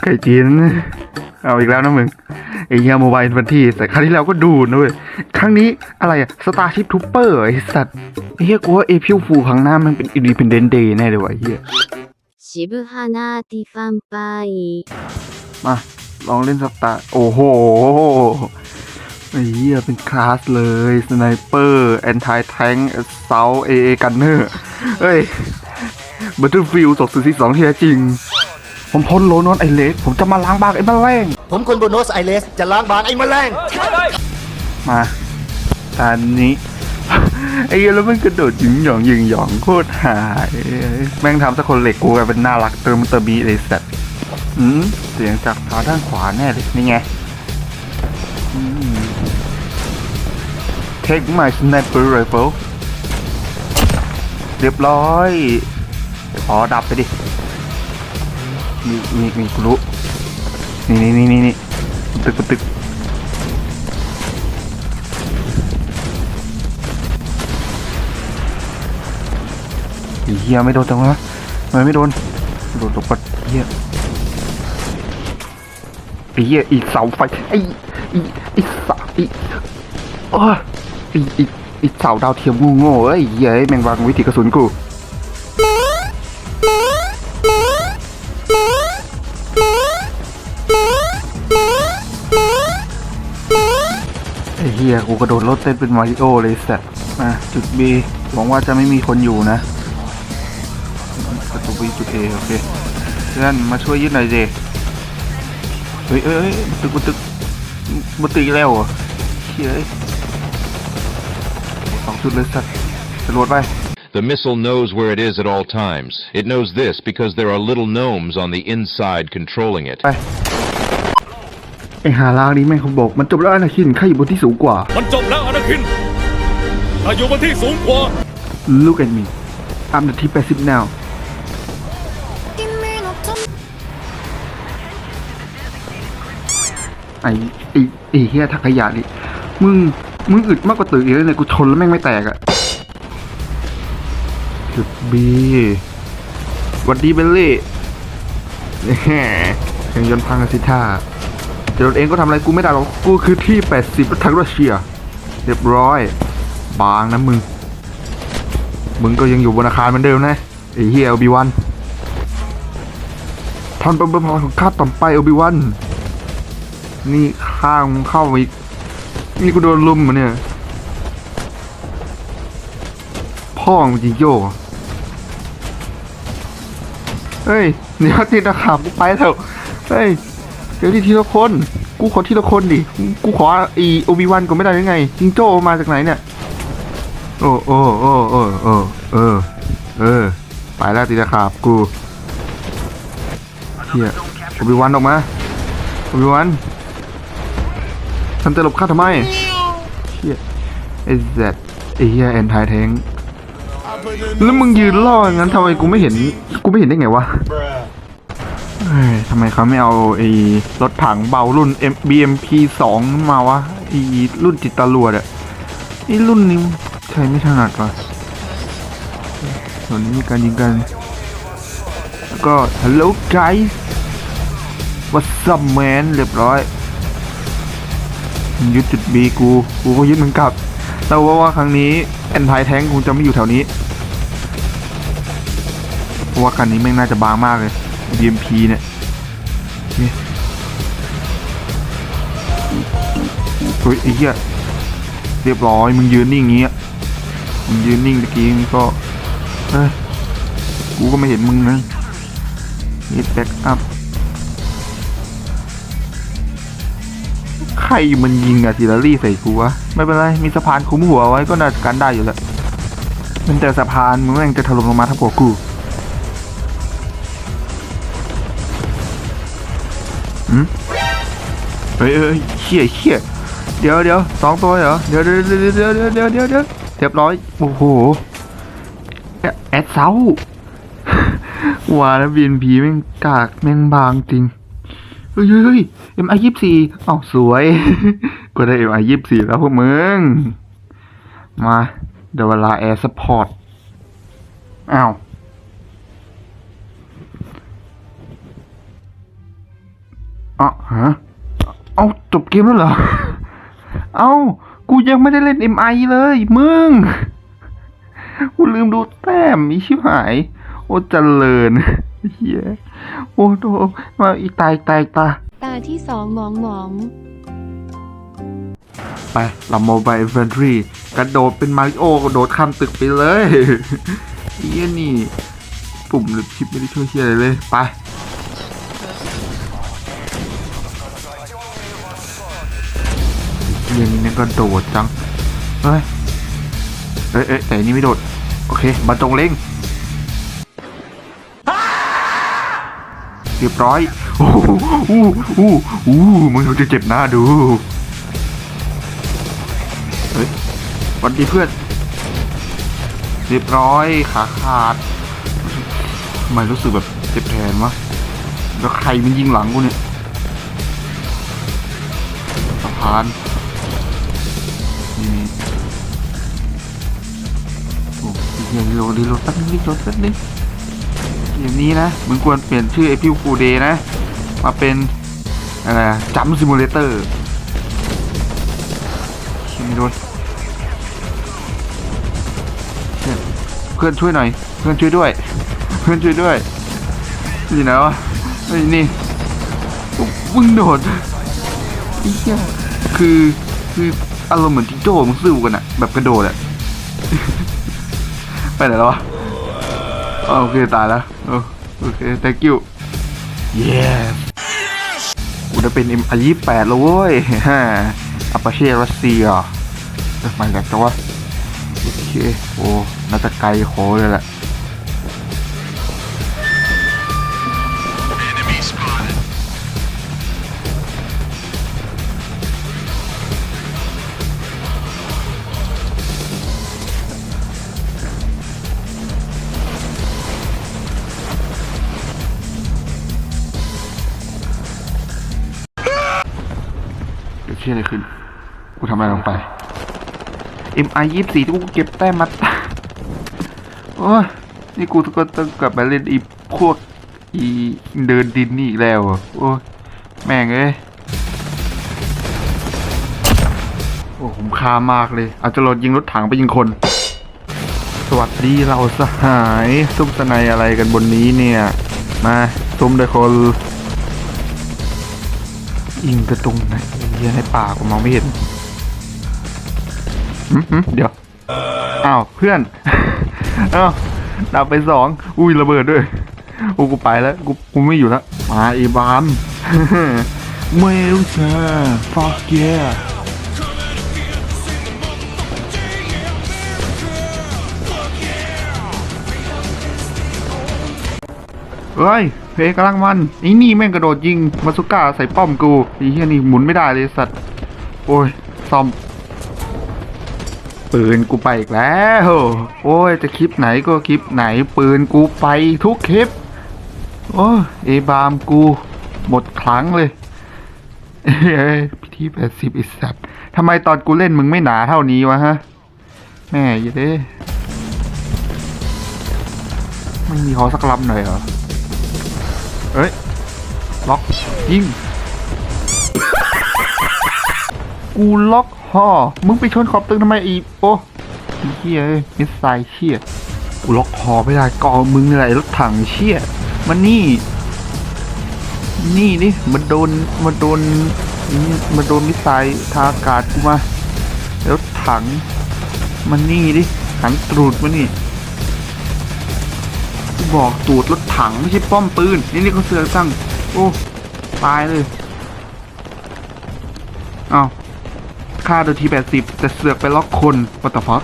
ไข่จีน เอาอีกแล้วนะมึงไอ้เฮียโมบายวันที่ แต่ครั้งที่แล้วก็ดูนะเว้ย ครั้งนี้อะไรอะสตาร์ชิพทูเปอร์ไอ้สัตว์ไอ้เฮียกูว่าเอพิวฟูครั้งหน้ามันเป็นอินดิพเดนเดย์แน่เลยวะไอ้เฮียชิบฮานาติฟัมปามา ลองเล่นสตาร์โอ้โหไอ้เฮียเป็นคลาสเลยสไนเปอร์แอนทายแทงเซาเอเอกันเนอร์เฮ้ยบัตเตอร์ฟิลด์สดสุดที่สองที่แท้จริง ผมพ้นโลนอนไอเล็กผมจะมาล้างบางไอ้แมลงผมคนโบโนสไอเลสจะล้างบางไอ้แมลงมาตอนนี้ ไอ้เหี้ยแล้วมันกระโดดยิงหยองยิงหยองโคตรหายแม่งทำสักคนเหล็กกูกลายเป็นน่ารักเติมเตอร์บีเลยสัตว์อืมเสียงจากทางด้านขวาแน่เลยนี่ไงอืม Take my sniper rifle เรียบร้อยขอดับไปดิ มีมีมีกูรู้นี่นี่นี่นี่นี่ตึกตึกเฮียไม่โดนจังวะทำไมไม่โดนโดนตกปัดเฮียไอ้เฮียอีกเสาไฟไอ้อีไอ้เสาไอ้โอ้ยไอ้ไอ้ไอ้เสาดาวเทียมงูโง่เอ้ยเฮียแมงวางวิธีกระสุนกู ฮียกูกระโดดรถเต้นเป็นมาริโอเลยสัตว์มาจุด B หวังว่าจะไม่มีคนอยู่นะประตู B จุด A โอเคเพื่อนมาช่วยยึดหน่อยสิเฮ้ยเอ้ยเอ้ยมันตึกมันตึกมันตึกอีกแล้วเหรอเฮ้ยสองจุดเลยสัตว์จรวดไป The missile knows where it is at all times. It knows this because there are little gnomes on the inside controlling it. ไปไอหาลางนี้แม่งเขาบอก มันจบแล้วอนาคินข้าอยู่บนที่สูงกว่า มันจบแล้วอนาคินถ้าอยู่บนที่สูงกว่า Look at me I'm the T80 now ไอไอไอเฮียทักขยะนี่มึง มึงอึดมากกว่าตึกอีกเลยเนี่ยกูชนแล้วแม่งไม่แตกอะจุดบีหวัดดีเบลลี่แหมยังยนต์พังกันสิท่า เดี๋ยวเองก็ทำอะไรกูไม่ได้หรอกกูคือที่ 80ทั้งรัสเซีย เรียบร้อย บางนะมึง มึงก็ยังอยู่บนอาคารเหมือนเดิมนะไอ้เฮียอบิวันทอนเป็นพลังของข้าต่อไปอบิวันนี่ข้างมึงเข้าอีกนี่กูโดนลุมเหรอเนี่ยพ่อมึงจริงโยเฮ้ยเดี๋ยวติดตะขาบกูไปเถอะเฮ้ย เดี๋ยวที่ทีละคน กูขอทีละคนดิ กูขออีโอบิวันก็ไม่ได้ยังไง จิงโจ้มาจากไหนเนี่ย โอ้โอ้โอ้โอ้โอ้เออ เออ ไปแล้วตีตะขาบกูเฮียโอบิวันออกมา โอบิวันท่านจะหลบข้าทำไมเฮียไอ้แซดไอ้เฮียแอนทายแทงแล้วมึงยืนล่ออย่างนั้นทำไมกูไม่เห็น กูไม่เห็นได้ไงวะ เอ้ยทำไมเขาไม่เอาไอ้รถถังเบารุ่น M BMP 2มาวะไอ้รุ่นจิตตรวดอะไอ้รุ่นนี้ใช้ไม่ถนัดวะส่วนนี้มีการยิงกัน แล้วก็ Hello guys What's up man เรียบร้อยยึดจุด B กู กูก็ยึดมึงกลับ แต่ว่าว่าครั้งนี้แอนไทแทงคงจะไม่อยู่แถวนี้เพราะว่าคันนี้แม่งน่าจะบางมากเลย BMP เนี่ยนี่เฮ้ยไอ้เหี้ยเรียบร้อย มึงยืนนิ่งอย่างเงี้ยมึงยืนนิ่งตะกี้มึงก็เฮ้ยกูก็ไม่เห็นมึงนะนี่แบ็กอัพใครมันยิงอะทีละรี่ใส่กูวะไม่เป็นไรมีสะพานคุ้มหัวไว้ก็น่าจะกันได้อยู่แหละมันแต่สะพานมึงแม่งจะถล่มลงมาทับหัวกู เฮ้ยเฮ้ยเขี้ยเขี้ยเดี๋ยวเดี๋ยวสองตัวเหรอ เดี๋ยวเดี๋ยวเดี๋ยวเดี๋ยวเดี๋ยวเดี๋ยวเดี๋ยวเดี๋ยวเรียบร้อย โอ้โห แอดเซาว่าแล้วบีนพีแม่งกากแม่งบางจริงเฮ้ยเฮ้ยเฮ้ยเอ็มไอยี่สี่อ้าวสวย ก็ได้เอ็มไอยี่สี่แล้วพวกมึง มา เดี๋ยวเวลาแอร์สปอร์ต อ้าว อะฮะ เอาจบเกมแล้วเหรอ เอากูยังไม่ได้เล่น MI เลย มึง กูลืมดูแต้มอีชิบหาย โอ้เจริญเฮียโอ้โหมาอีตายตายตา ตาที่สองหมองหมองไปเราโมบายอินฟันทรีกระโดดเป็นมาริโอกระโดดข้ามตึกไปเลยเฮียนี่ ปุ่มหรือชิปไม่ได้ช่วยเฮียอะไรเลย ไป เฮียนี่นั่นก็โดดจัง เฮ้ย เอ้ยเอ้ยแต่นี้ไม่โดด โอเคบรรจงเล็งเรียบร้อย โอ้โหอู้อู้อู้มึงจะเจ็บหน้าดู เฮ้ยสวันดีเพื่อน เรียบร้อย ขาขาดทำไมรู้สึกแบบเจ็บแทนวะ แล้วใครมันยิงหลังกูเนี่ยสะพาน โอ้ยเดี๋ยวรีโหลดรีโหลดแป๊บนึงรีโหลดแป๊บนึงอย่างนี้นะมึงควรเปลี่ยนชื่อไอพิวฟูเดย์นะ มาเป็นอะไรจัมซิมูเลเตอร์ไม่โดนเพื่อนช่วยหน่อย เพื่อนช่วยด้วย เพื่อนช่วยด้วยนี่นะวะไอ้นี่มึงโดดไอ้เหี้ยคือคือ อารมณ์เหมือนจิงโจ้มึงสู้กันอะแบบกระโดดอะไปไหนแล้ววะโอเคตายแล้วโอเค thank you yes กูจะเป็น M อายี่แปดแล้วเว้ยฮ่าอาปาเช่รัสเซียเอ้ยมาจากจังวะโอเค โอ้ น่าจะไกลโคเลยแหละ ออะไรขึ้น กูทำอะไรลงไป MI ยี่สี่ที่กูเก็บแต้มมาโอ้ยนี่กูก็ต้องกลับมาเล่นอีพวกอีเดินดินนี่อีกแล้วอะโอ้ยแม่งเอ้ยโอ้ผมคามากเลย เอาจรวดยิงรถถังไปยิงคน สวัสดีเราสหายซุ่มสนายอะไรกันบนนี้เนี่ย มาซุ่มด้วยคน อิงกระตุงไหนเฮียในป่ากูมองไม่เห็นเดี๋ยวอ้าวเพื่อนอ้าวดับไปสองอุ้ยระเบิดด้วยโอ้กูไปแล้วกูกูไม่อยู่แล้วมาไอีบามเมลเชอร์ฟอกเกีย เฮ้ยเพลงกำลังมันไอ้นี่แม่งกระโดดยิงมาสุก้าใส่ป้อมกูไอ้เหี้ยนี่หมุนไม่ได้เลยสัตว์โอ้ยซอมปืนกูไปอีกแล้วโอ้ยจะคลิปไหนก็คลิปไหนปืนกูไปทุกคลิปโอ้ยเอบามกูหมดครั้งเลยเอ้ยพิธีแปดสิบไอสัตว์ทำไมตอนกูเล่นมึงไม่หนาเท่านี้วะฮะแม่ยี่เด้ไม่มีฮอสักลำหน่อยเหรอ เอ้ย ล็อกยิง กูล็อกฮอมึงไปชนขอบตึงทำไมอีโอ้เฮียเอ้ยมิสไซล์เชี่ยกูล็อกฮอไม่ได้ก็เอมึงนี่แหละไอ้รถถังเชี่ยมันนี่ นี่นี่มันโดนมันโดนมันโดนมิสไซล์ทางอากาศกูมาไอ้รถถัง มันนี่ดิถังตรูดมันนี่ บอกตูดรถถังไม่ใช่ป้อมปืน นี่นี่เขาเสือกตั้งโอ้ตายเลยอ้าวค่าโดยทีแปดสิบแต่เสือกไปล็อกคนวัตฟัก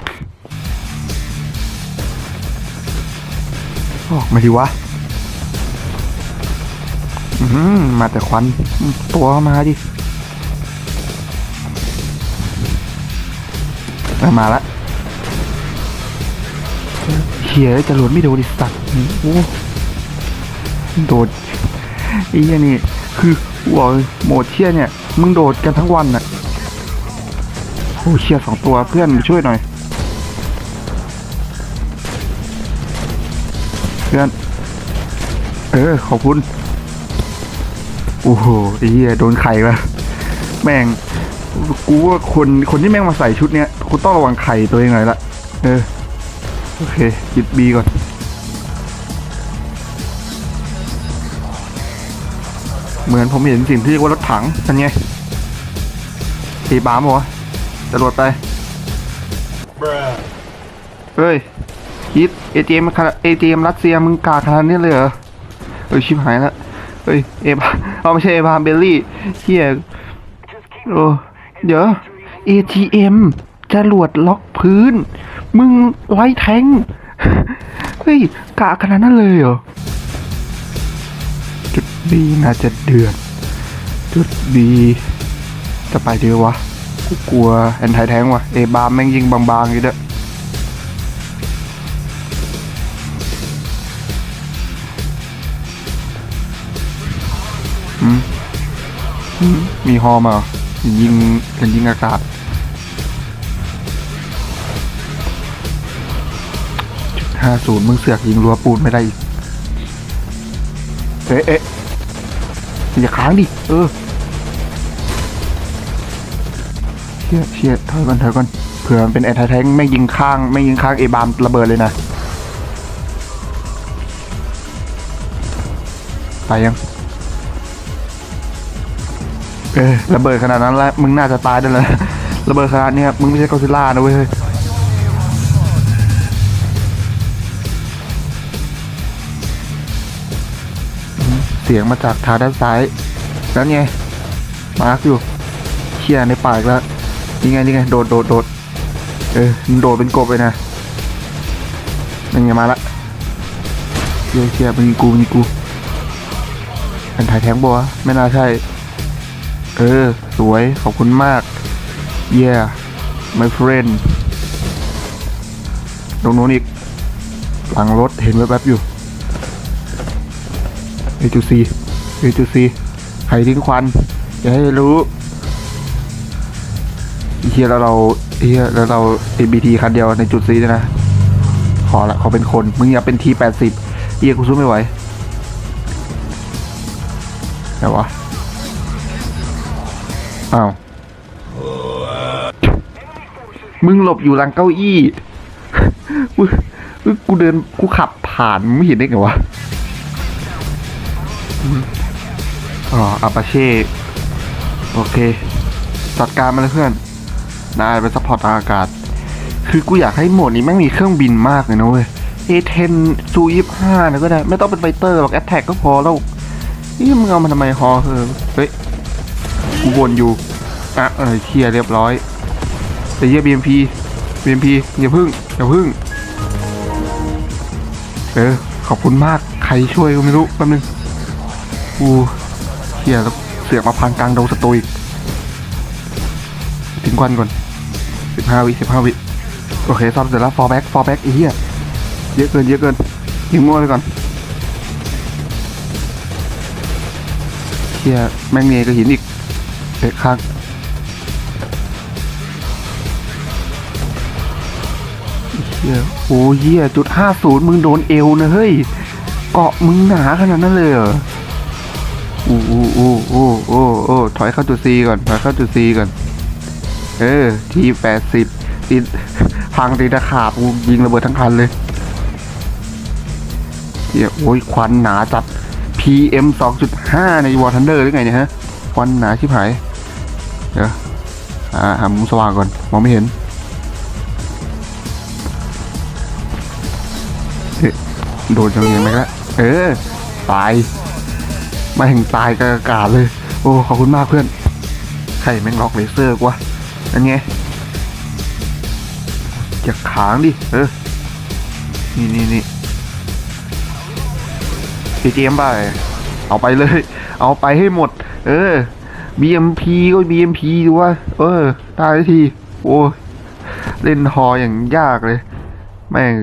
ออกมาดิวะอืมมาแต่ควัน ตัวมาดิ มาละเฮียจะหลวนไม่โดนดิสัตว์ โอ้โดดไอ้เหี้ยนี่ คือหัวโหมดเชี่ยเนี่ย มึงโดดกันทั้งวันน่ะโอ้เชี่ยสองตัวเพื่อนมาช่วยหน่อย เพื่อน เออ ขอบคุณ โอ้โหไอ้เหี้ยโดนไข่ปะแม่ง กูว่าคนคนที่แม่งมาใส่ชุดเนี้ย กูต้องระวังไข่ตัวเองหน่อยละ เออ โอเคจิบบีก่อน เหมือนผมเห็นสิ่งที่เรียกว่ารถถังเป็นไงตีบามเหรอจรวดไป เฮ้ยคิดเอทีเจมเอทีเจมรัสเซียมึงกาขนาดนี้เลยเหรอเอ้ยชิบหายละเฮ้ยเอบาเอาไม่ใช่เอบาเบลลี่เฮียโอ้เดี๋ยว ATM จรวดล็อกพื้น มึงไล่แทง เฮ้ย กะขนาดนั้นเลยเหรอ ดีน่าจะเดือด จุดบีจะไปดีวะ กูกลัวแอนไทแทงวะเอบาแม่งยิงบางๆอยู่เด้ออืมอืมมีฮอมาเหรอยิงเป็นยิงอากาศจุดห้าศูนย์มึงเสือกยิงรัวปูนไม่ได้อีก เอ๊ะ อ๊ะอย่าค้างดิ เออ เชี่ยเชี่ยถอยก่อนถอยก่อน เผื่อมันเป็นแอร์ไทแทงไม่ยิงข้าง ไม่ยิงข้างเอบามระเบิดเลยนะไปยัง เออระเบิดขนาดนั้นแล้ว มึงน่าจะตายได้แล้วระเบิดขนาดนี้มึงไม่ใช่กอซิลล่านะเว้ย สียงมาจากทางด้านซ้ายแล้วไงมาร์กอยู่เชี่ยในปากแล้วนี่ไงนี่ไงโดดโดดโดดเออมึงโดดเป็นกบเลยนะนั่นไงมาละเชี่ยเชี่ยมึงยิงกูมึงยิงกูเป็นถ่ายแทงบัวะไม่น่าใช่ เออ สวยขอบคุณมาก yeah my friend ตรงนู้นอีก หลังรถเห็นแวบๆอยู่ เอจูซีเอจูซีใครทิ้งควันอย่าให้รู้เฮียแล้วเราเฮียแล้วเรา ABT คันเดียวในจุดซีด้วยนะ ขอละขอเป็นคน มึงอย่าเป็นทีแปดสิบเฮียกูสู้ไม่ไหวแต่วะ อ้าว มึงหลบอยู่หลังเก้าอี้ กูเดินกูขับผ่านไม่เห็นได้ไงวะ อ๋ออาปาเช่โอเค จัดการมาเลยเพื่อนนายเป็นซัพพอร์ตทางอากาศ คือกูอยากให้โหมดนี้แม่งมีเครื่องบินมากเลยนะเว้ย A10 ซูยี่ห้านะก็ได้ ไม่ต้องเป็นไฟเตอร์หรอกแอตแทกก็พอแล้วนี่มึงเอามันทำไมฮอเออเฮ้ยกูวนอยู่อะเออเคลียร์เรียบร้อยแต่เยี่ย BMP BMP อย่าพึ่งอย่าพึ่งเออขอบคุณมากใครช่วยก็ไม่รู้แป๊บนึง กูเคลียร์แล้วเสือกมาพันกลางดงสตูอีกทิ้งควันก่อนสิบห้าวิสิบห้าวิโอเคซ่อมเสร็จแล้ว fall back fall back ไอ้เหี้ยเยอะเกินเยอะเกินยิงมั่วไปก่อนเคลียแม่งเนยก็หินอีกเอ๊ะข้างเฮียโอ้เฮียจุดห้าศูนย์มึงโดนเอวนะเฮ้ย เกาะมึงหนาขนาดนั้นเลยเหรอ อู้อู้อู้อู้อู้อู้ถอยเข้าจุดซีก่อน ถอยเข้าจุดซีก่อน เออ ทีแปดสิบติดพังตีตะขาบกูยิงระเบิดทั้งคันเลยเฮียโอ้ยควันหนาจัด PM 2.5 ในวอร์ทันเดอร์หรือไงเนี่ยฮะ ควันหนาชิบหาย เดี๋ยวอ่าหามุมสว่างก่อน มองไม่เห็นโดนจังยังไงละเออ ตาย มาแห่งตายกบอากาศเลย โอ้ขอบคุณมากเพื่อนใครแม่งล็อกเลเซอร์กว่านั่นไงจะขางดิเออนี่นี่นี่พีเจมไปเอาไปเลย เอาไปให้หมด เออ BMP ก็ BMP ดูว่า เออ ได้ที โอ้เล่นฮออย่างยากเลย แม่ง